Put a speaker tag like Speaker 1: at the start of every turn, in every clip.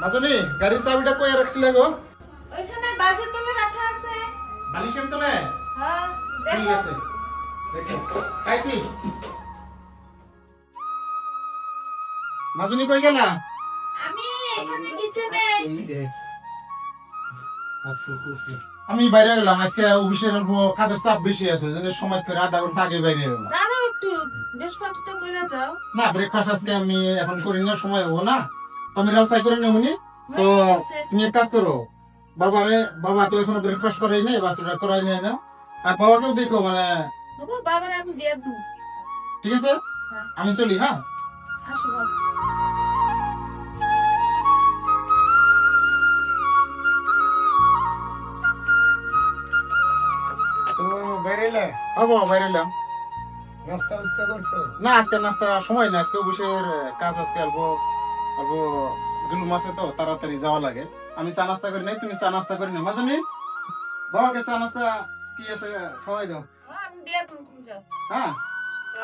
Speaker 1: মাজনী গাড়ির চাবিটা কই রাখছিলে গো?
Speaker 2: ওইখানে বাসের তলে রাখা আছে।
Speaker 1: বালিশের তলে?
Speaker 2: হ্যাঁ
Speaker 1: ঠিক আছে। দেখো। পাইছি। মাজনী কই গেলা?
Speaker 2: আমি এখানে কিচেনে
Speaker 1: আমি বাইরে গেলাম আজকে অফিসের অল্প কাজের চাপ বেশি আছে জন্য সময় করে আধা ঘণ্টা আগে বাইরে গেলাম।
Speaker 2: দাঁড়াও একটু বৃহস্পতিটা করে যাও
Speaker 1: না ব্রেকফাস্ট আজকে আমি এখন করি না সময় হব না। তো আমি রাস্তায় করে নেবনি তো তুমি এক কাজ করো বাবারে বাবা তো এখনও ব্রেকফাস্ট করাই নাই বাসটা করাই নাই না। আর বাবাকেও দেখো মানে
Speaker 2: বাবা বাবার আমি দিয়ে দু
Speaker 1: ঠিক আছে?
Speaker 2: হ্যাঁ।
Speaker 1: আমি চলি হ্যাঁ?
Speaker 2: আসো বাবা।
Speaker 3: তো বেরেলে
Speaker 1: হব বাইরে এলাম।
Speaker 3: নাস্তা উস্তা
Speaker 1: না আজকে নাস্তা সময় না আজকে অফিসের কাজ আজকে অল্প অল্প জুলুম আছে তো তাড়াতাড়ি যাওয়া লাগে। আমি চা নাস্তা করি নাই তুমি চা নাস্তা করে নি মাঝে বাবাকে চা নাস্তা কি আছে? খাওয়াই দাও।
Speaker 2: হ্যাঁ,
Speaker 1: হ্যাঁ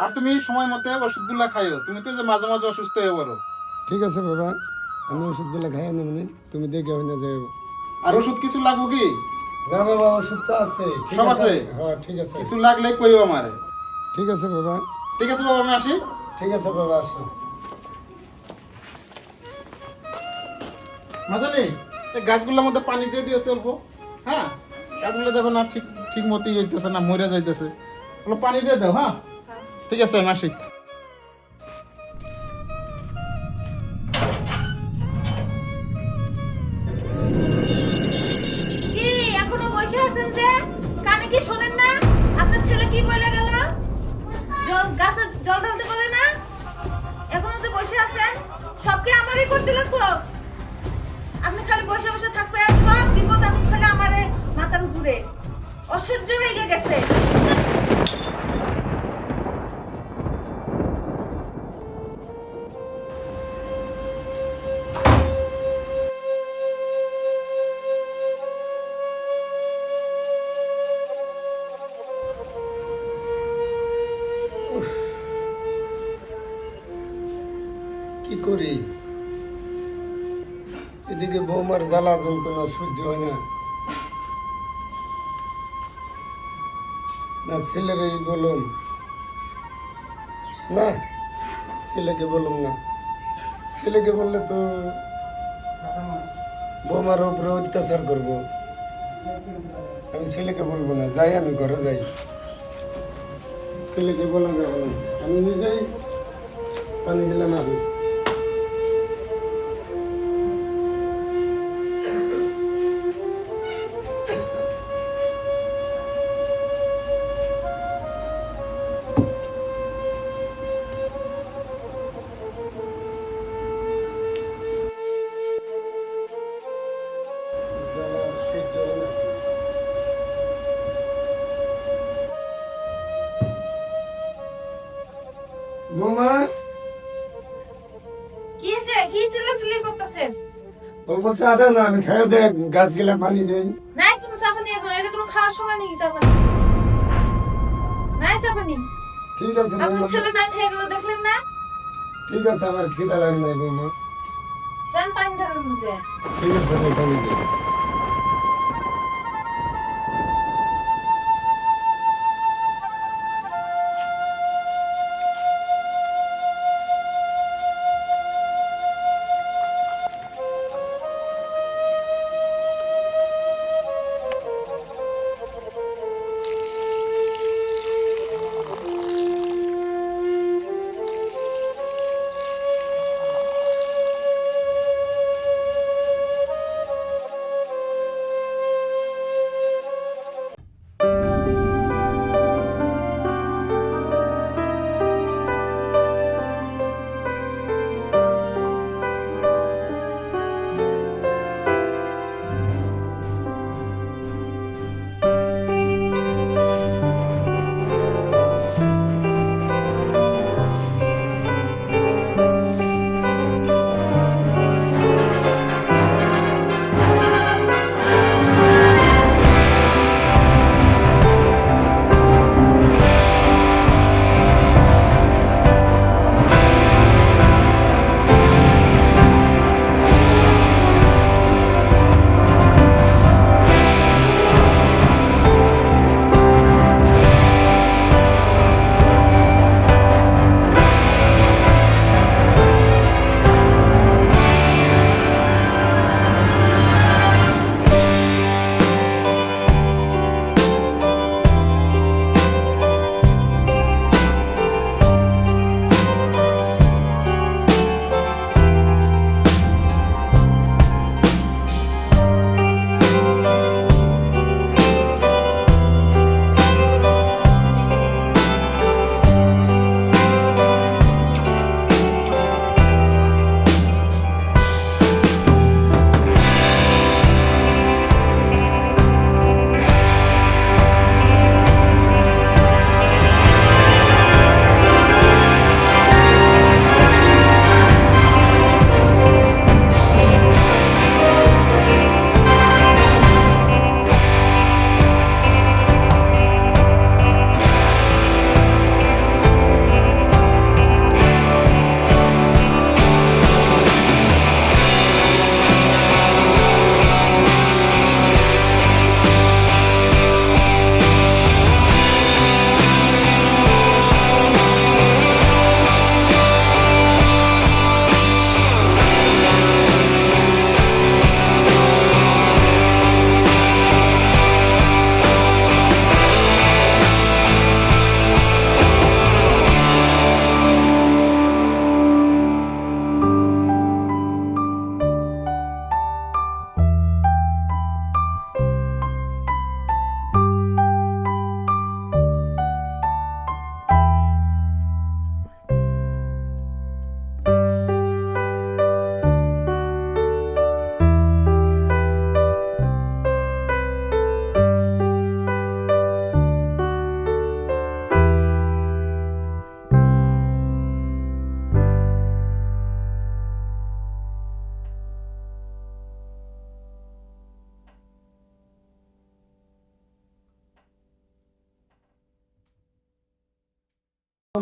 Speaker 1: আর তুমি সময় মতো ওষুধগুলা খাইও তুমি তো যে মাঝে মাঝে অসুস্থ হয়ে পড়ো
Speaker 3: ঠিক আছে বাবা। আমি ওষুধগুলো খাই না? মানে তুমি দেখে হয় না যাই
Speaker 1: আর ওষুধ কিছু লাগবো কি?
Speaker 3: না বাবা ওষুধ তো আছে। ঠিক
Speaker 1: সব আছে?
Speaker 3: হ্যাঁ ঠিক আছে।
Speaker 1: কিছু লাগলে কইও আমারে
Speaker 3: ঠিক আছে বাবা।
Speaker 1: ঠিক আছে বাবা আমি আসি।
Speaker 3: ঠিক আছে বাবা আসো।
Speaker 1: মাঝানি গাছগুলোর মধ্যে পানি দিয়ে দিও চলবো। হ্যাঁ? গাছগুলো দেখো না, ঠিক ঠিক মতোই হইতেছে না, মরে যাইতেছে। ওগুলো পানি দিয়ে দাও হ্যাঁ? ঠিক আছে
Speaker 2: বলে গেল? জল ঢালতে বলে না? এখনও যে বসে আছেন সবকে আমারই করতে লাগবো? বসে বসে থাকবে সব বিপদ এখন খালি আমার মাথার উপরে। অসহ্য লেগে গেছে।
Speaker 3: জ্বালা যন্ত্রণা সহ্য হয় না। না, ছেলেরই বলুন। না, ছেলেকে বলুন না। ছেলেকে বললে তো বোমার উপরে অত্যাচার করব। আমি ছেলেকে বলব না, যাই আমি ঘরে যাই। ছেলেকে বলা যাবে না। আমি নিজেই পানি দিলাম আমি। আদা না আমি খাইয়া দে গাছ গেলে পানি দেই।
Speaker 2: নাই কোনো চাপানি এখন এটা কোনো খাওয়ার সময় নেই? চাপা নাই? চাপানি
Speaker 3: ঠিক আছে
Speaker 2: আপনার
Speaker 3: বৌমা
Speaker 2: ছেলে নাই খেয়ে গেল দেখলেন না?
Speaker 3: ঠিক আছে আমার খিদা লাগে নাই বৌমা
Speaker 2: যান পানি ধরেন
Speaker 3: ঠিক আছে আমি পানি দিই।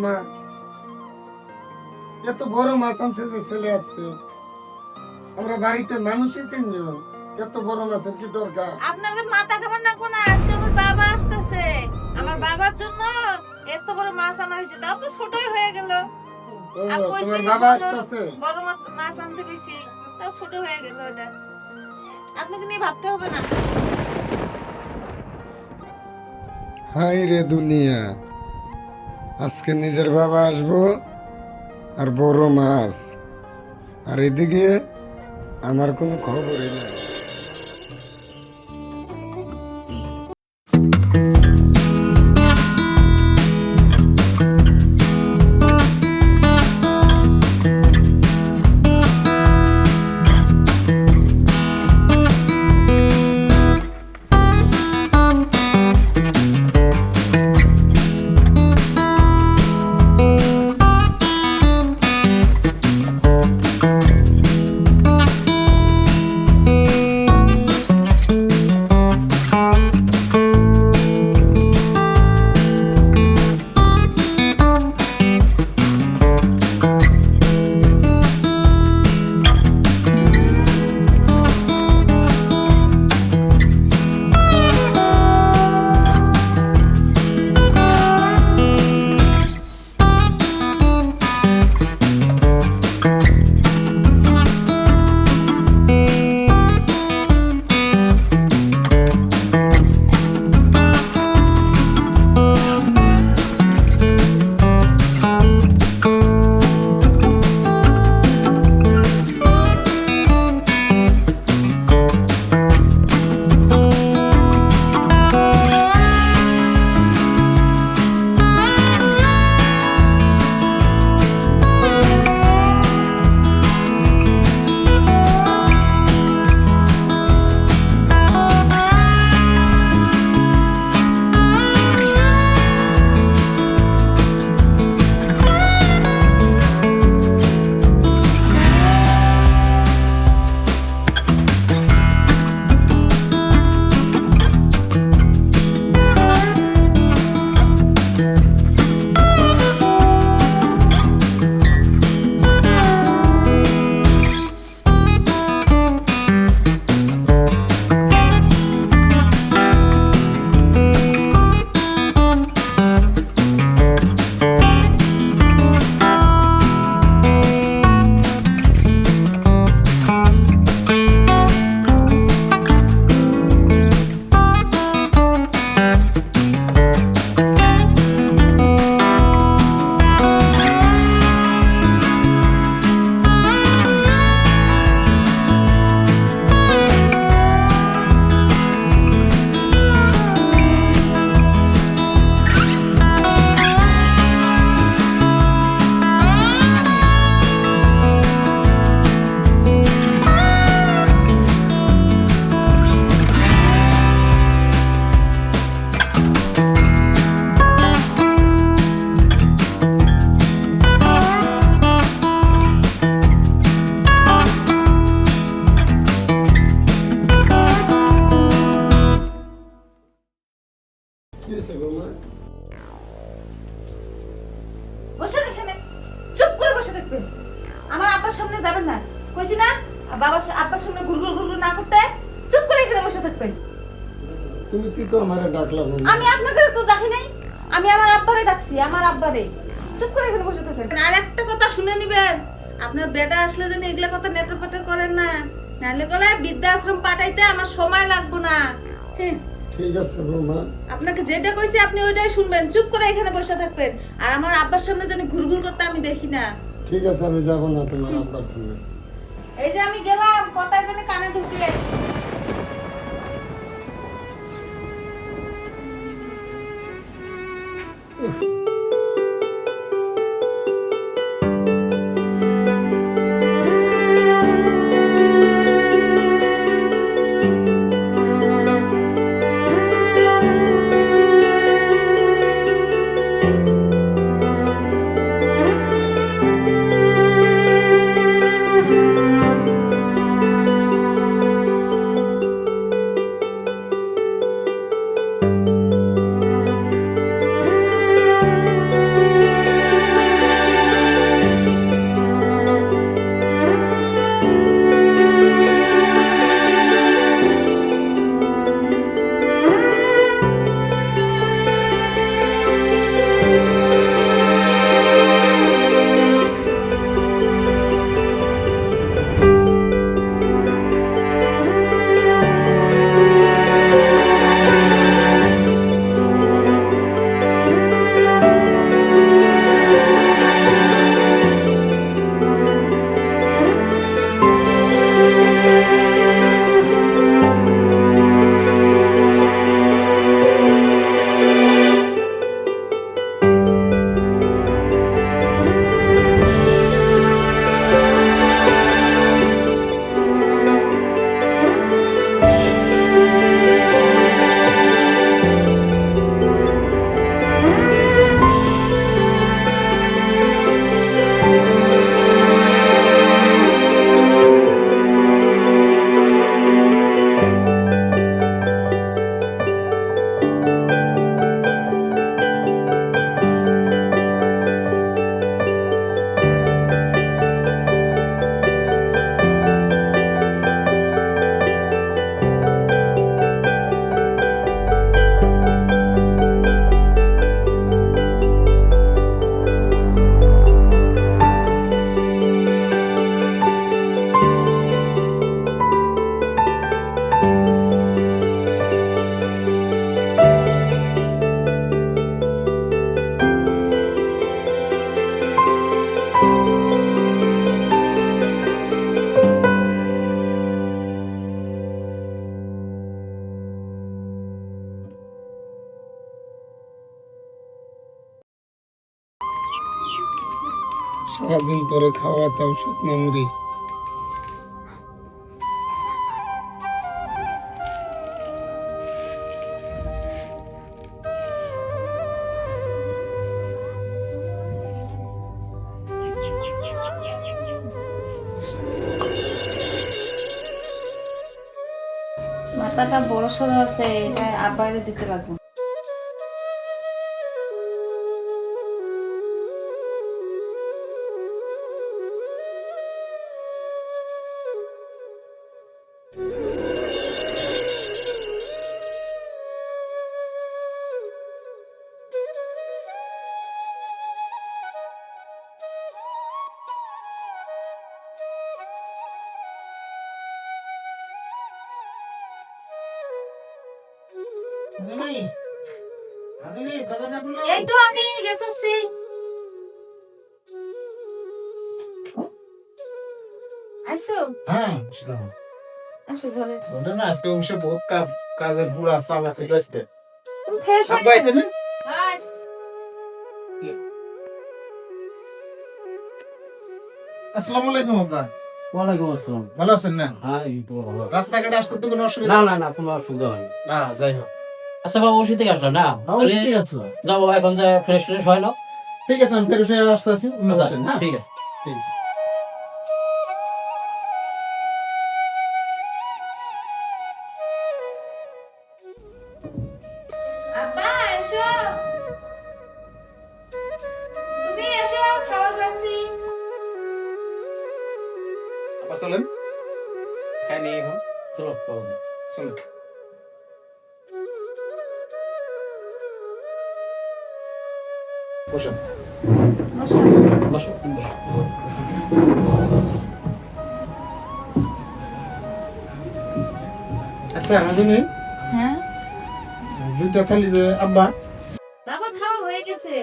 Speaker 3: মা এত বড় মাছ আনছে যে ছেলে আসছে আমরা বাড়িতে মানুষই তিনজন এত বড় মাছের কি দরকার?
Speaker 2: আপনাদের মাথা খাবার না আজকে আমার বাবা আসতেছে। আমার বাবার জন্য এত বড় মাছ আনা হয়েছে। তাও তো ছোটই হয়ে গেল।
Speaker 3: ও,
Speaker 2: আর কইছি
Speaker 3: তোমার বাবা আসতেছে?
Speaker 2: বড় মাছ- মাছ আনতে গেছি। তাও ছোট হয়ে গেল ওটা আপনাকে নিয়ে ভাবতে হবে না।
Speaker 3: হাই রে দুনিয়া। আজকে নিজের বাবা আসব আর বড় মাছ আর এদিকে আমার কোনো খবরই নেই।
Speaker 2: আমার আব্বার সামনে যাবেন না। কইছি না বাবার আব্বার সামনে গুলগুল গুলগুল না করতে চুপ করে এখানে বসে থাকবেন।
Speaker 3: তুমি তুই তো আমার ডাকলা
Speaker 2: আমি আপনাকে তো ডাকি নাই আমি আমার আব্বারে ডাকছি আমার আব্বারে। চুপ করে এখানে বসে থাকবেন। আর একটা কথা শুনে নিবেন আপনার বেটা আসলে যেন এগুলা কথা নেটর পেটর করেন না। নাহলে বলে বৃদ্ধাশ্রম পাঠাইতে আমার সময় লাগবে না।
Speaker 3: ঠিক আছে বৌমা।
Speaker 2: আপনাকে যেটা কইছি আপনি ওইটাই শুনবেন চুপ করে এখানে বসে থাকবেন। আর আমার আব্বার সামনে যেন ঘুরঘুর করতে আমি দেখি না।
Speaker 3: ঠিক আছে, আমি যাব না তোমার আব্বার সঙ্গে।
Speaker 2: এই যে আমি গেলাম, কথায় যেন কানে ঢুকে
Speaker 3: তাও শুকনো মুড়ি
Speaker 2: মাথাটা বড় সড়ো আছে এটা আব্বাইরে দিতে লাগবে।
Speaker 1: না আজকে অবশ্য বহুত কাজের পুরা চাপ আছে রয়েছে
Speaker 2: হয়ে
Speaker 1: না? আসসালামু আলাইকুম আব্বা।
Speaker 4: ওয়ালাইকুম আসসালাম।
Speaker 1: ভালো আছেন না?
Speaker 4: হ্যাঁ এই তো ভালো
Speaker 1: রাস্তাঘাটে আসতে তো কোনো অসুবিধা
Speaker 4: না না না কোনো অসুবিধা হয়নি।
Speaker 1: না যাই হোক।
Speaker 4: আচ্ছা বাবা ওষুধ থেকে আসলো না?
Speaker 1: অবশ্যই ঠিক আছে
Speaker 4: যাব এখন যে ফ্রেশ ফ্রেশ হয় না।
Speaker 1: ঠিক আছে আমি ফেরত হয়ে আসতে আছি অন্য বসেন, হ্যাঁ?
Speaker 4: ঠিক আছে।
Speaker 1: ঠিক আছে। থালি যে আব্বা
Speaker 2: বাবা খাওয়া হয়ে গেছে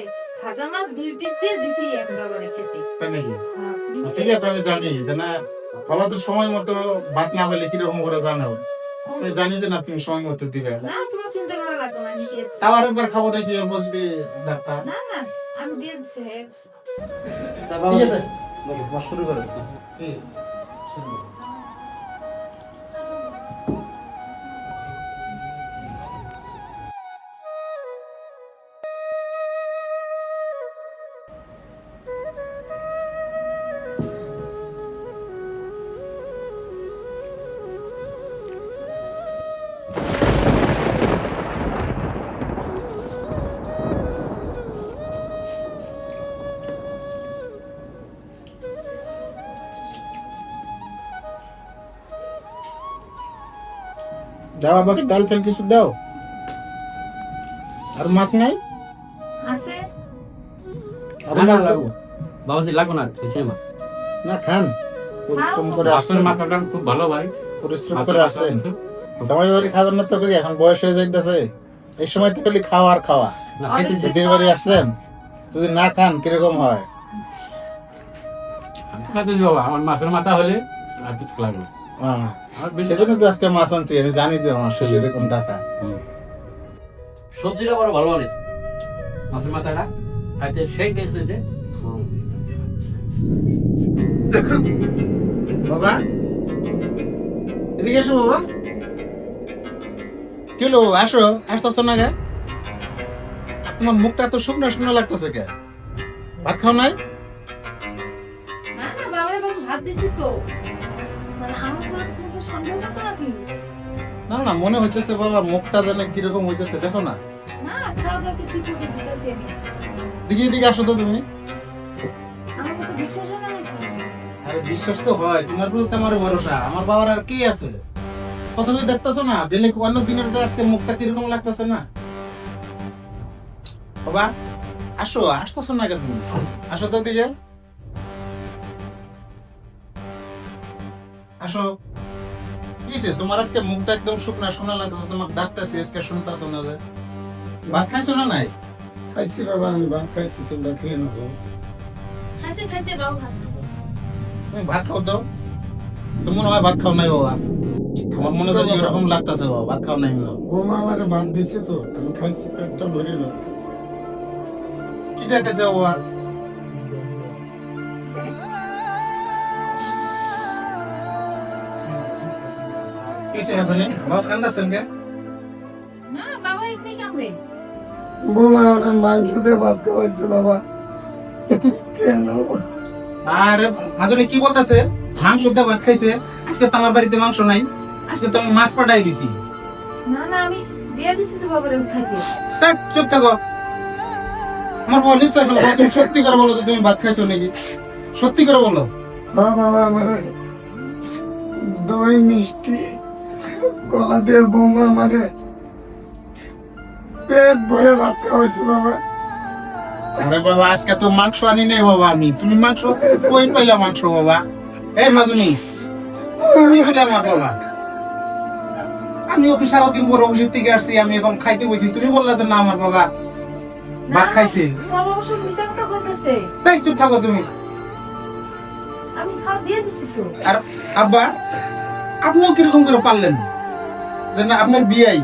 Speaker 2: ভাজা মাছ দুই পিস দিয়ে দিছি এক বাবারে খেতে
Speaker 1: তাই নাকি
Speaker 2: হ্যাঁ,
Speaker 1: ঠিক আছে আমি জানি যে না বাবা তো সময় মতো ভাত না হলে কীরকম করে জানো আমি জানি যে না তুমি সময় মতো দিবে
Speaker 2: না তোমার চিন্তা করা লাগবে না
Speaker 1: আবার একবার খাব নাকি আর বসবি ডাক্তার
Speaker 2: না না আমি দিয়ে দিচ্ছি হয়ে
Speaker 1: ঠিক আছে
Speaker 4: বসো।
Speaker 1: বস শুরু করো ঠিক আছে আমাকে ডাল চাল কিছু দাও? আর মাছ নাই?
Speaker 2: আছে।
Speaker 1: আর মাছ দাও
Speaker 4: বাবাজি লাগো না হয়েছে মা।
Speaker 1: না খান। পরিশ্রম করে
Speaker 4: আসলে
Speaker 1: আসছেন।
Speaker 4: মাথাটা খুব ভালো ভাই।
Speaker 1: পরিশ্রম করে
Speaker 4: আছে।
Speaker 1: সময় বাড়ি খাবেন না তো করি এখন বয়স হয়ে যাইতেছে। এই সময় তো খালি খাওয়া আর খাওয়া।
Speaker 4: না খেতেছি।
Speaker 1: দিদির বাড়ি আসছেন? যদি না খান কীরকম হয়?
Speaker 4: আমি তো খাইতেছি বাবা আমার মাছের মাথা হলে আর কিছু লাগবে
Speaker 1: সেজন্য তো আজকে মাছ আনছি আমি জানি যে আমার শরীরে এরকম টাকা।
Speaker 4: সবজিটা বড় ভালো মাছের মাথাটা খাইতে সেই টেস্ট হয়েছে।
Speaker 1: বাবা এদিকে এসো বাবা। কি হলো আসো আসতেছো না গে তোমার মুখটা তো শুকনো শুকনো লাগতেছে কে? ভাত খাও নাই?
Speaker 2: না না বাবারে বাবু ভাত দিছি তো। মানে নাকি
Speaker 1: না না মনে হচ্ছে বাবা মুখটা যেন কীরকম হইতেছে দেখো না।
Speaker 2: না খাওয়া দাওয়া তো ঠিক মতো দিতেছি আমি।
Speaker 1: দিকে এদিকে আসো তো তুমি।
Speaker 2: আমার কত বিশ্বাস হয় না নাকি?
Speaker 1: আরে বিশ্বাস তো হয় তোমার প্রতি আমার ভরসা। আমার বাবার আর কি আছে? প্রথমে দেখতেছো না বেলে অন্য দিনের যে আজকে মুখটা কীরকম লাগতেছে না? বাবা আসো আসতেছো না কেন তুমি? আসো তো দিকে আসো। কি হয়েছে? তোমার আজকে মুখটা একদম শুকনা শোনা লাগতেছে তোমার ডাকতেছি আজকে শুনতেছো না যে। ভাত খাইছো না নাই?
Speaker 3: খাইছি বাবা আমি ভাত খাইছি তোমরা খেয়ে নেব
Speaker 2: খাইছে খাইছে বাবু ভাত
Speaker 1: তুমি ভাত খাও তো। তো মনে হয় ভাত খাও নাই বাবা। আমার মনে হয় এরকম লাগতেছে বাবা ভাত খাও নাই হয়।
Speaker 3: বোমা আমারে ভাত দিছে তো তুমি খাইছি পেটটা ভরে খাইছি
Speaker 1: কি দেখেছে বাবা?
Speaker 3: বোমা আমার মাংস দিয়ে ভাত খাওয়াইছে বাবা। কেন?
Speaker 1: আর মাজনে কি বলতেছে? মাংস দিয়ে ভাত খাইছে। আজকে তো আমার বাড়িতে মাংস নাই। আজকে তো আমি মাছ পাঠাই দিছি।
Speaker 2: না না আমি দিয়ে দিছি তো বাবার খাইতে
Speaker 1: তাক চুপ থাকো। আমার বল নিশ্চয় বলো তুমি সত্যি করে বলো তো তুমি ভাত খাইছো নাকি? সত্যি করে বলো।
Speaker 3: হ্যাঁ বাবা আমার দই মিষ্টি গলা দিয়ে বোমা আমারে পেট ভরে ভাত খাওয়াইছে বাবা।
Speaker 1: আরে বাবা আজকে তো মাংস আনি নাই বাবা আমি। তুমি মাংস কই পাইলা মাংস বাবা? এই মাজুনি তুমি হলে আমার বাবা। আমি ওকে সারাদিন বড় অফিসের থেকে আসছি আমি এখন খাইতে বসি। তুমি বললা যে না আমার বাবা। ভাত খাইছে? তাই চুপ থাকো তুমি। আর আব্বা আপনিও কীরকম করে পারলেন? যে না আপনার বিয়াই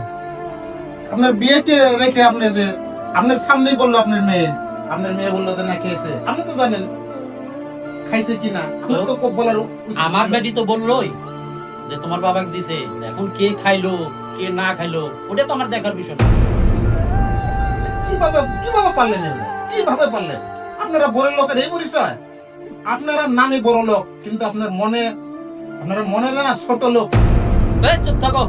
Speaker 1: আপনার বিয়েকে রেখে আপনি যে আপনার সামনেই বলল আপনার মেয়ে। আপনার মেয়ে বলল যে না খেয়েছে। আপনি তো জানেন খাইছে কিনা তো বলার
Speaker 4: আমার। বেটি তো বললোই যে তোমার বাবাকে দিছে। এখন কে খাইলো কে না খাইলো ওটা তো আমার দেখার বিষয় না।
Speaker 1: কীভাবে কীভাবে পারলেন? কীভাবে পারলেন? আপনারা বড় লোকের এই পরিচয়? আপনারা নামে বড় লোক কিন্তু আপনার মনে আপনারা মনে না ছোট লোক।
Speaker 4: চুপ থাকো।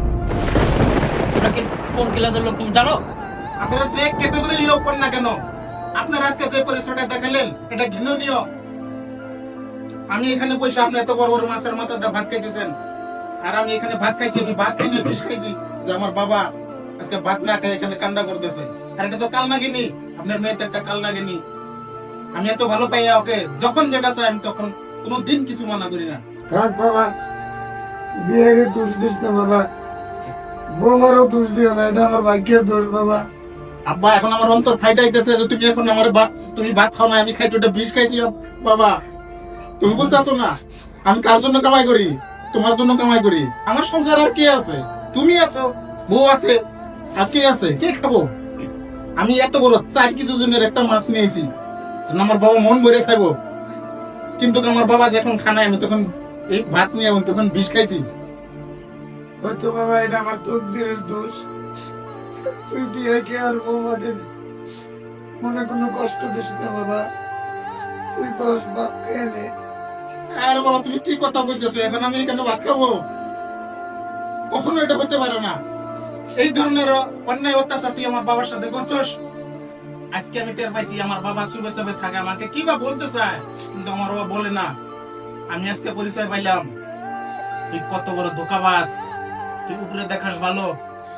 Speaker 4: ওটা কি কোন ক্লাসের লোক তুমি জানো?
Speaker 1: আপনারা যে ক্যাটাগরির লোক হন না কেন? আপনারা আজকে যে পরিচয়টা দেখালেন এটা ঘৃণনীয় আমি এখানে পয়সা আপনি এত বড় বড় মাছের মাথা দিয়ে ভাত খাইতেছেন। আর আমি এখানে ভাত খাইছি আমি ভাত বিষ খাইছি যে আমার বাবা আজকে ভাত না খাই এখানে কান্দা করতেছে। আর এটা তো কাল নাগিনি আপনার মেয়ে তো একটা কাল নাগিনি আমি এত ভালো পাইয়া ওকে যখন যেটা চাই আমি তখন কোনো দিন কিছু মানা করি না।
Speaker 3: থাক বাবা বিয়ের দোষ দিস না বাবা। বোমারও দোষ দিও না, এটা আমার ভাগ্যের দোষ, বাবা।
Speaker 1: আব্বা, এখন আমার অন্তর ফাইটাইতেছে যে তুমি এখন আমার ভাত তুমি ভাত খাও না, আমি খাইছি ওটা বিষ খাইছি, বাবা। তুমি বুঝতে না? আমি কার জন্য কামাই করি? তোমার জন্য কামাই করি। আমার সংসার আর কে আছে? তুমি আছো, বউ আছে, আর কে আছে? কে খাব? আমি এত বড় চার কিছু জনের একটা মাছ নিয়েছি আমার বাবা মন ভরে খাইবো। কিন্তু আমার বাবা যখন খানায় আমি তখন এই ভাত নিয়ে তখন বিষ খাইছি।
Speaker 3: হয়তো বাবা, এটা আমার তকদিরের দোষ। তুই বিয়েকে আর মনে কোনো কষ্ট দিস না বাবা। তুই বস, ভাত খেয়ে নে।
Speaker 1: বাবা, তুমি কি কথা বলতেছো। এখন আমি ভাত খাব? কখনো এটা হতে পারে না। এই ধরনের অন্যায় অত্যাচার তুই আমার বাবার সাথে করছস? আজকে আমি টের পাইছি, আমার বাবা চুপে চুপে থাকে। আমাকে কি বা বলতে কিন্তু আমার বাবা বলে না। আমি আজকে পরিচয় পাইলাম। তুই কত বড় ধোকাবাস তুই উপরে দেখাস ভালো।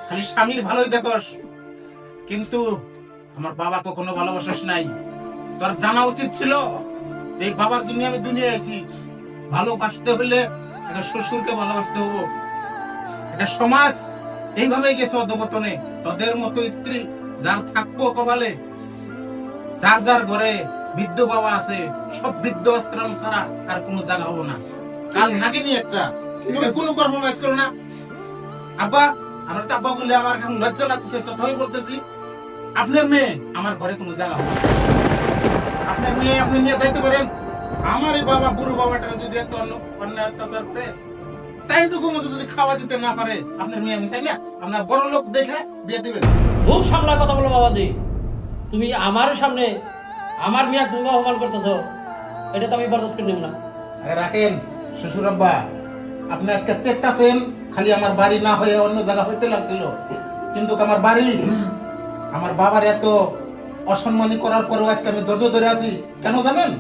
Speaker 1: খালি স্বামীর ভালোই দেখস। কিন্তু আমার বাবা কখনো ভালোবাসিস নাই। তোর জানা উচিত ছিল যে বাবার জন্য আমি দুনিয়ায় আছি। ভালোবাসতে হলে একটা শ্বশুরকে ভালোবাসতে হব। একটা সমাজ এইভাবেই গেছে অধপতনে। তোদের মতো স্ত্রী যার থাকব কপালে যার যার ঘরে বৃদ্ধ বাবা আছে সব বৃদ্ধ আশ্রম ছাড়া আর কোনো জায়গা হব না। কাল নাগিনি একটা তুমি কোনো কর্মকাজ করো না। আব্বা আমার তো আব্বা আমার এখন লজ্জা লাগতেছে তথাপি বলতেছি। আপনার মেয়ে আমার ঘরে কোনো জায়গা আপনার মেয়ে আপনি নিয়ে যাইতে পারেন। আমার এই বাবা বুড়ো বাবাটা যদি একটা অন্য অন্যায় অত্যাচার করে টাইমটুকু মতো যদি খাওয়া দিতে না পারে আপনার মেয়ে আমি চাই না। আপনার বড় লোক দেখে বিয়ে দিবেন।
Speaker 4: খুব সামলা কথা বলো বাবাজি। তুমি আমার সামনে আমার মিয়া তুমি অপমান করতেছো এটা তো আমি বরদাস্ত করে নেব না।
Speaker 1: আরে রাখেন শ্বশুর আব্বা। আপনি আজকে চেকটাছেন খালি আমার বাড়ি না হয়ে অন্য জায়গা হইতে লাগছিল। কিন্তু আমার বাড়ি আমার বাবার এত অসম্মানী করার পরেও আজকে আমি ধৈর্য ধরে আছি। কেন জানেন?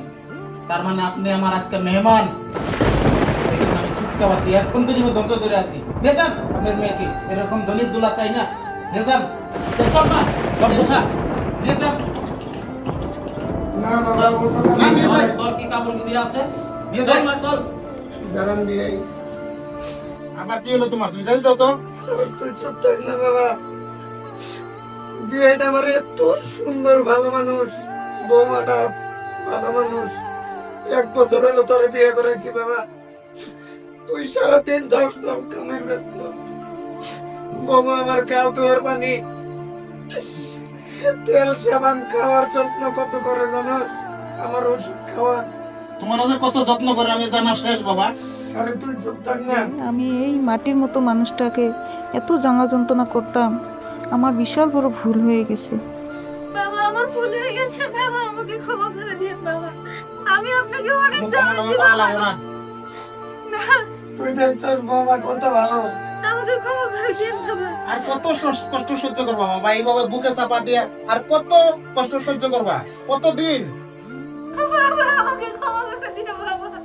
Speaker 1: তার মানে আপনি আমার আজকে মেহমান। আমি চুপচাপ আছি এখন দিন আমি ধৈর্য ধরে আছি। নিয়ে যান আপনার মেয়েকে এরকম ধনির দুলা চাই না।
Speaker 4: তো না
Speaker 1: যান
Speaker 3: না বাবা ও কথা
Speaker 1: না,
Speaker 3: আমি
Speaker 1: নিয়ে
Speaker 4: তোর কি কাপড় কিনে আছে?
Speaker 1: নিয়ে
Speaker 4: চল
Speaker 1: যান
Speaker 4: না চল।
Speaker 3: দাঁড়ান বিয়ে।
Speaker 1: আবার কি হলো তোমার? তুমি যাই যাও তো?
Speaker 3: তুই চুপ থাক না বাবা। বিয়েটা আমার এত সুন্দর ভালো মানুষ। বৌমাটা ভালো মানুষ। এক বছর হলো তোর বিয়ে করেছি বাবা। তুই সারাদিন দশ দশ কামের ব্যস্ত। বৌমা আমার গাও ধোয়ার পানি। তেল সাবান খাওয়ার যত্ন কত করে জানো? আমার ওষুধ খাওয়া।
Speaker 1: তোমার কত যত্ন করে আমি জানা শেষ বাবা?
Speaker 3: আরে তুই চুপ থাক না।
Speaker 5: আমি এই মাটির মতো মানুষটাকে এত জ্বালা যন্ত্রণা করতাম আমার বিশাল বড় ভুল হয়ে গেছে।
Speaker 2: বাবা আমার ভুল হয়ে গেছে। বাবা আমাকে ক্ষমা করে দিন বাবা। আমি আপনাকে অনেক জ্বালাচ্ছি বাবা
Speaker 3: তুই দেখছিস বৌমা কত ভালো।
Speaker 2: আমাকে ক্ষমা করে দিন বাবা।
Speaker 1: আর কত কষ্ট সহ্য করবা বাবা এইভাবে বুকে চাপা দিয়া। আর কত কষ্ট সহ্য করবা কত দিন
Speaker 2: বাবা আমাকে ক্ষমা করে দিন বাবা।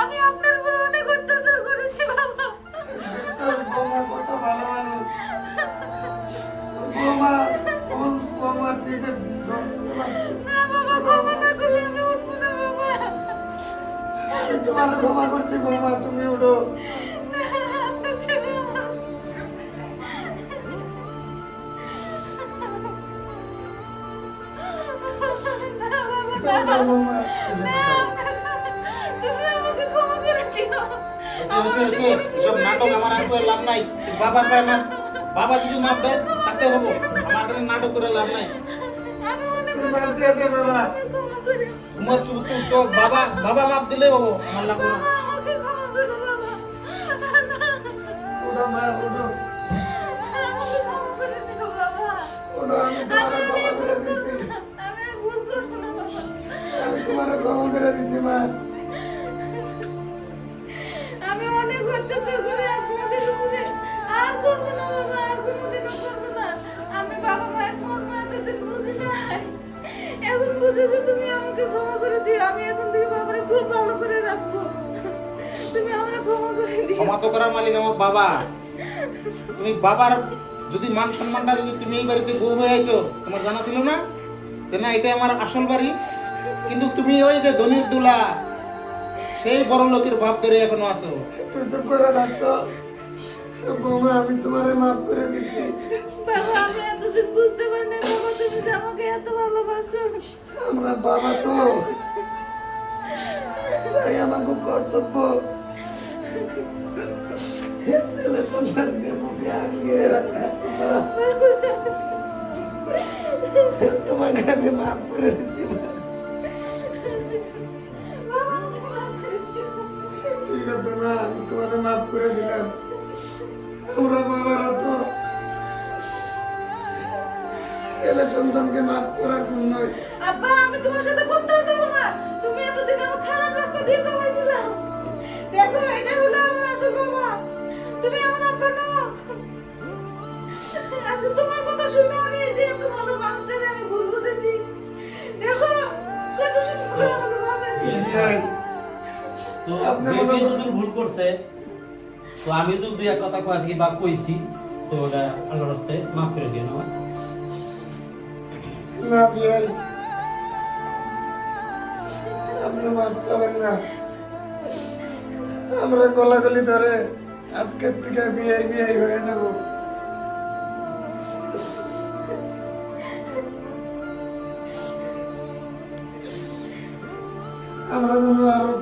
Speaker 2: আমি আপনার উপর অনেক অত্যাচার করেছি বাবা। বাবা
Speaker 1: পায় না বাবা যদি মাপ দেয় তাতে হব আমার এখানে নাটক করে লাভ নাই
Speaker 2: আমি অনেক
Speaker 3: তুই মার দিয়ে দে বাবা
Speaker 2: ক্ষমা করি
Speaker 1: তোমার তো তো- তো বাবা বাবা মাপ দিলে হব আমার লাগবে না
Speaker 2: আমাকে ক্ষমা করো বাবা
Speaker 3: উঠো মা
Speaker 2: ক্ষমা
Speaker 1: তো করার মালিক আমার বাবা। তুমি বাবার যদি মান সম্মানটা যদি তুমি এই বাড়িতে বউ হয়ে আছো তোমার জানা ছিল না? যে না এটাই আমার আসল বাড়ি। কিন্তু তুমি ওই যে ধনির দুলা সেই বড় লোকের ভাব ধরে এখনও আছো।
Speaker 3: তুই চুপ করে থাকতো বৌমা আমি তোমারে মাফ করে দিচ্ছি।
Speaker 2: বাবা আমি এতদিন বুঝতে পারিনি বাবা তুমি যে আমাকে এত ভালোবাসো।
Speaker 3: আমরা বাবা তো। তাই আমাকে কর্তব্য। ছেলে সন্তানকে বুকে আগিয়ে রাখা তোমাকে আমি মাফ করে দিচ্ছি দিলাম আমরা বাবারা ছেলে সন্তানকে মাফ করার
Speaker 2: আব্বা, আমি তোমার সাথে কোথাও
Speaker 4: যদি ভুল করছে তো আমি যদি দুই এক কথা কয়ে থাকি বা কইছি তো ওটা আল্লাহর রাস্তায় মাফ করে দিও না।
Speaker 3: না বিয়াই আপনি মাফ চাবেন না। আমরা গলাগলি ধরে আজকের থেকে বিয়ে বিয়ে হয়ে যাব। আমরা যেন আরও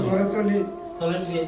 Speaker 3: ঘরে চলি
Speaker 4: চলেন বিয়ে